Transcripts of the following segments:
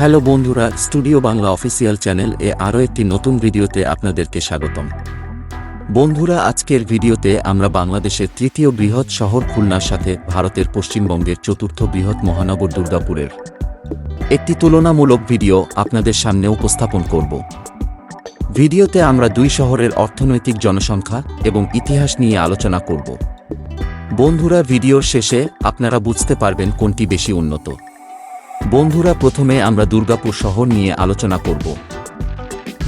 Hello বন্ধুরা, studio Bangla official channel এ আরও একটি নতুন ভিডিওতে আপনাদেরকে স্বাগতম। বন্ধুরা, আজকের ভিডিওতে আমরা বাংলাদেশের তৃতীয় বৃহৎ শহর খুলনার সাথে ভারতের পশ্চিমবঙ্গের চতুর্থ বৃহৎ মহানগর দুর্গাপুরের। একটি তুলনামূলক ভিডিও আপনাদের সামনে উপস্থাপন করব। ভিডিওতে আমরা দুই শহরের অর্থনৈতিক জনসংখ্যা এবং ইতিহাস নিয়ে আলোচনা করব। বন্ধুরা, ভিডিওর শেষে আপনারা বুঝতে পারবেন কোনটি বেশি উন্নত। বন্ধুরা, প্রথমে আমরা দুর্গাপুর শহর নিয়ে আলোচনা করব।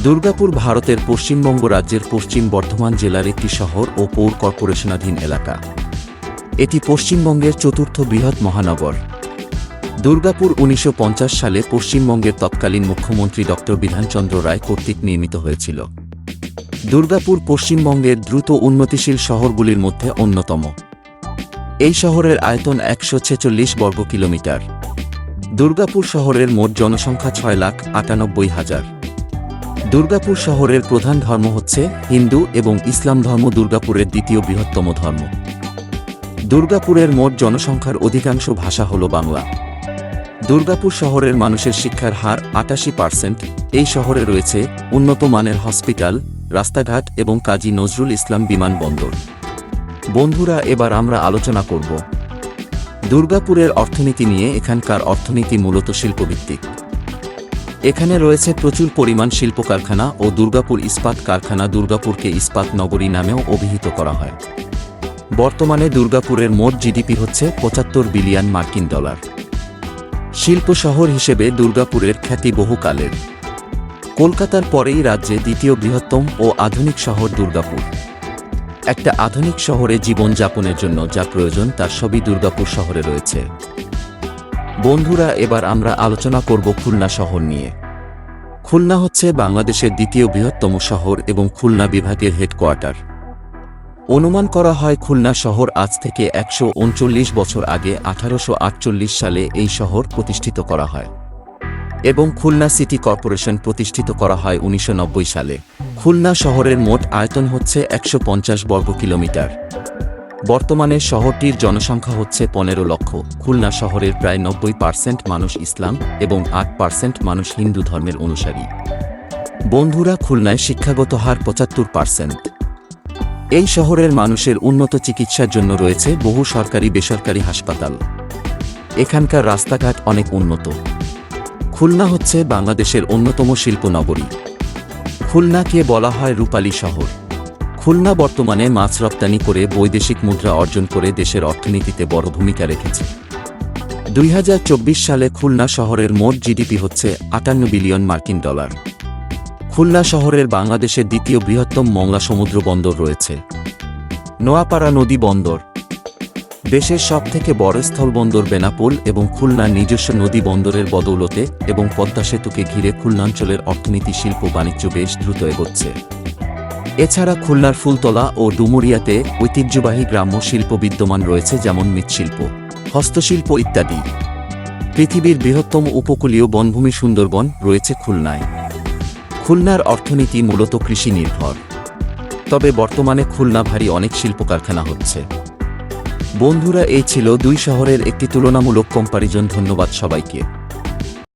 দুর্গাপুর ভারতের পশ্চিমবঙ্গ রাজ্যের পশ্চিম বর্ধমান জেলার একটি শহর ও পৌর কর্পোরেশনাধীন এলাকা। এটি পশ্চিমবঙ্গের চতুর্থ বৃহৎ মহানগর। দুর্গাপুর উনিশশো পঞ্চাশ সালে পশ্চিমবঙ্গের তৎকালীন মুখ্যমন্ত্রী ড বিধানচন্দ্র রায় কর্তৃক নির্মিত হয়েছিল। দুর্গাপুর পশ্চিমবঙ্গের দ্রুত উন্নতিশীল শহরগুলির মধ্যে অন্যতম। এই শহরের আয়তন একশো ছেচল্লিশ বর্গ কিলোমিটার দুর্গাপুর শহরের মোট জনসংখ্যা ছয় লাখ আটানব্বই হাজার। দুর্গাপুর শহরের প্রধান ধর্ম হচ্ছে হিন্দু এবং ইসলাম ধর্ম দুর্গাপুরের দ্বিতীয় বৃহত্তম ধর্ম। দুর্গাপুরের মোট জনসংখ্যার অধিকাংশ ভাষা হল বাংলা। দুর্গাপুর শহরের মানুষের শিক্ষার হার আটাশি পার্সেন্ট। এই শহরে রয়েছে উন্নত মানের হসপিটাল, রাস্তাঘাট এবং কাজী নজরুল ইসলাম বিমানবন্দর। বন্ধুরা, এবার আমরা আলোচনা করব দুর্গাপুরের অর্থনীতি নিয়ে এখানকার অর্থনীতি মূলত শিল্পভিত্তিক। এখানে রয়েছে প্রচুর পরিমাণ শিল্প কারখানা ও দুর্গাপুর ইস্পাত কারখানা দুর্গাপুরকে ইস্পাত নগরী নামেও অভিহিত করা হয়। বর্তমানে দুর্গাপুরের মোট জিডিপি হচ্ছে পঁচাত্তর বিলিয়ন মার্কিন ডলার। শিল্প শহর হিসেবে দুর্গাপুরের খ্যাতি বহুকালের। কলকাতার পরেই রাজ্যে দ্বিতীয় বৃহত্তম ও আধুনিক শহর দুর্গাপুর। একটা আধুনিক শহরে জীবনযাপনের জন্য যা প্রয়োজন, তার সবই দুর্গাপুর শহরে রয়েছে। বন্ধুরা, এবার আমরা আলোচনা করব খুলনা শহর নিয়ে। খুলনা হচ্ছে বাংলাদেশের দ্বিতীয় বৃহত্তম শহর এবং খুলনা বিভাগের হেডকোয়ার্টার। অনুমান করা হয় খুলনা শহর আজ থেকে একশো উনচল্লিশ বছর আগে আঠারোশো আটচল্লিশ সালে এই শহর প্রতিষ্ঠিত করা হয় এবং খুলনা সিটি কর্পোরেশন প্রতিষ্ঠিত করা হয় উনিশশো নব্বই সালে। খুলনা শহরের মোট আয়তন হচ্ছে একশো পঞ্চাশ বর্গ কিলোমিটার। বর্তমানে শহরটির জনসংখ্যা হচ্ছে পনেরো লক্ষ। খুলনা শহরের প্রায় নব্বই পার্সেন্ট মানুষ ইসলাম এবং আট পার্সেন্ট মানুষ হিন্দু ধর্মের অনুসারী। বন্ধুরা, খুলনায় শিক্ষাগত হার পঁচাত্তর পার্সেন্ট। এই শহরের মানুষের উন্নত চিকিৎসার জন্য রয়েছে বহু সরকারি বেসরকারি হাসপাতাল। এখানকার রাস্তাঘাট অনেক উন্নত। খুলনা হচ্ছে বাংলাদেশের অন্যতম শিল্প নগরী খুলনাকে বলা হয় রূপালী শহর। খুলনা বর্তমানে মাছ রপ্তানি করে বৈদেশিক মুদ্রা অর্জন করে দেশের অর্থনীতিতে বড় ভূমিকা রেখেছে। দুই হাজার চব্বিশ সালে খুলনা শহরের মোট জিডিপি হচ্ছে আটান্ন বিলিয়ন মার্কিন ডলার। খুলনা শহরের বাংলাদেশের দ্বিতীয় বৃহত্তম মংলা সমুদ্র বন্দর রয়েছে। নোয়াপাড়া নদী বন্দর দেশের সবথেকে বড় স্থলবন্দর বেনাপোল এবং খুলনার নিজস্ব নদী বন্দরের বদৌলতে এবং পদ্মা সেতুকে ঘিরে খুলনাঞ্চলের অর্থনীতি, শিল্প, বাণিজ্য বেশ দ্রুত এগোচ্ছে। এছাড়া খুলনার ফুলতলা ও ডুমুরিয়াতে ঐতিহ্যবাহী গ্রাম্য শিল্প বিদ্যমান রয়েছে, যেমন মৃৎশিল্প, হস্তশিল্প ইত্যাদি। পৃথিবীর বৃহত্তম উপকূলীয় বনভূমি সুন্দরবন রয়েছে খুলনায়। খুলনার অর্থনীতি মূলত কৃষি নির্ভর তবে বর্তমানে খুলনা ভারী অনেক শিল্প কারখানা হচ্ছে। বন্ধুরা এই ছিল দুই শহরের একটি তুলনামূলক কম্পারিজন ধন্যবাদ সবাইকে।